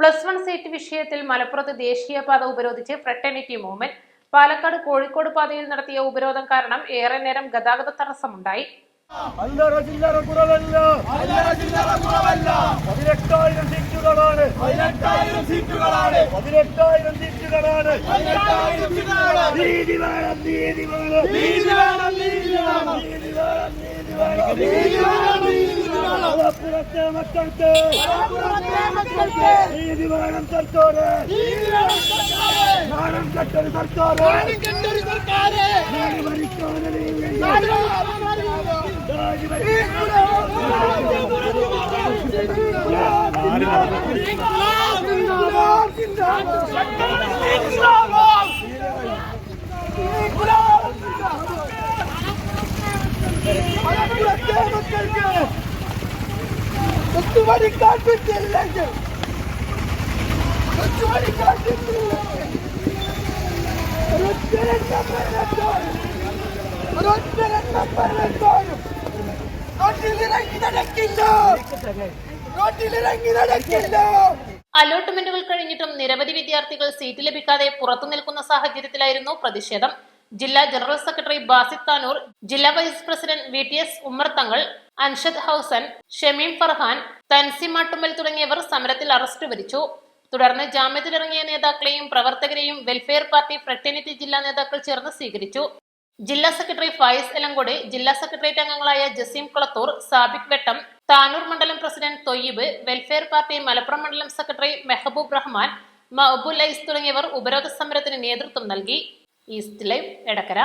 Plus one seat വിഷയത്തിൽ മലപ്പുറത്ത് ദേശീയപാത ഉപരോധിച്ച് ഫ്രട്ടേണിറ്റി മൂവ്മെന്റ്. പാലക്കാട് കോഴിക്കോട് പാതയിൽ നടത്തിയ ഉപരോധം കാരണം ഏറെ നേരം ഗതാഗത തടസ്സമുണ്ടായി. പതിനെട്ടായിരം സീറ്റുകളാണ്. പതിനെട്ടായിരം സീറ്റുകളാണ്. പതിനെട്ടായിരം സീറ്റുകളാണ്. പതിനെട്ടായിരം സീറ്റുകളാണ്. നീതി വേണം നീതി വേണം. നീതി വേണം നീതി വേണം. നീതി വേണം നീതി വേണം. നീതി വേണം. നീതി ಪುರಕ್ಕೆ ಮಕ್ಕಳಿಗೆ ಬೀದಿ ವಾರಂ ಸರ್ಕಾರ ವಾರಂ ಕಟ್ಟಲು ಸರ್ಕಾರ Let's go! റോട്ടിലിറങ്ങി നടക്കില്ല. റോട്ടിലിറങ്ങി നടക്കില്ല. അലോട്ട്മെന്റുകൾ കഴിഞ്ഞിട്ടും നിരവധി വിദ്യാർത്ഥികൾ സീറ്റ് ലഭിക്കാതെ പുറത്തു നിൽക്കുന്ന സാഹചര്യത്തിലായിരുന്നു പ്രതിഷേധം. ജില്ലാ ജനറൽ സെക്രട്ടറി ബാസിത് താനൂർ ജില്ലാ vice president V T S Ummer Thangal Anshad Housan Shameem Farhan Tanzim Mattummal തുടങ്ങിയവർ സമരത്തിൽ അറസ്റ്റ് വരിച്ചു. തുടർന്ന് ജാമ്യത്തിലിറങ്ങിയ നേതാക്കളെയും പ്രവർത്തകരെയും വെൽഫെയർ പാർട്ടി ഫ്രട്ടേണിറ്റി ജില്ലാ നേതാക്കൾ ചേർന്ന് സ്വീകരിച്ചു. ജില്ലാ സെക്രട്ടറി ഫായിസ് എലങ്കോട് ജില്ലാ സെക്രട്ടേറിയറ്റ് അംഗങ്ങളായ ജസീം കുളത്തൂർ സാബിക് വെട്ടം താനൂർ മണ്ഡലം president Thoyyib welfare party Malappuram മണ്ഡലം സെക്രട്ടറി മെഹബൂബ് റഹ്മാൻ മഹബുൽ ഐസ് തുടങ്ങിയവർ ഉപരോധ സമരത്തിന് നേതൃത്വം നൽകി. East live Edakkara.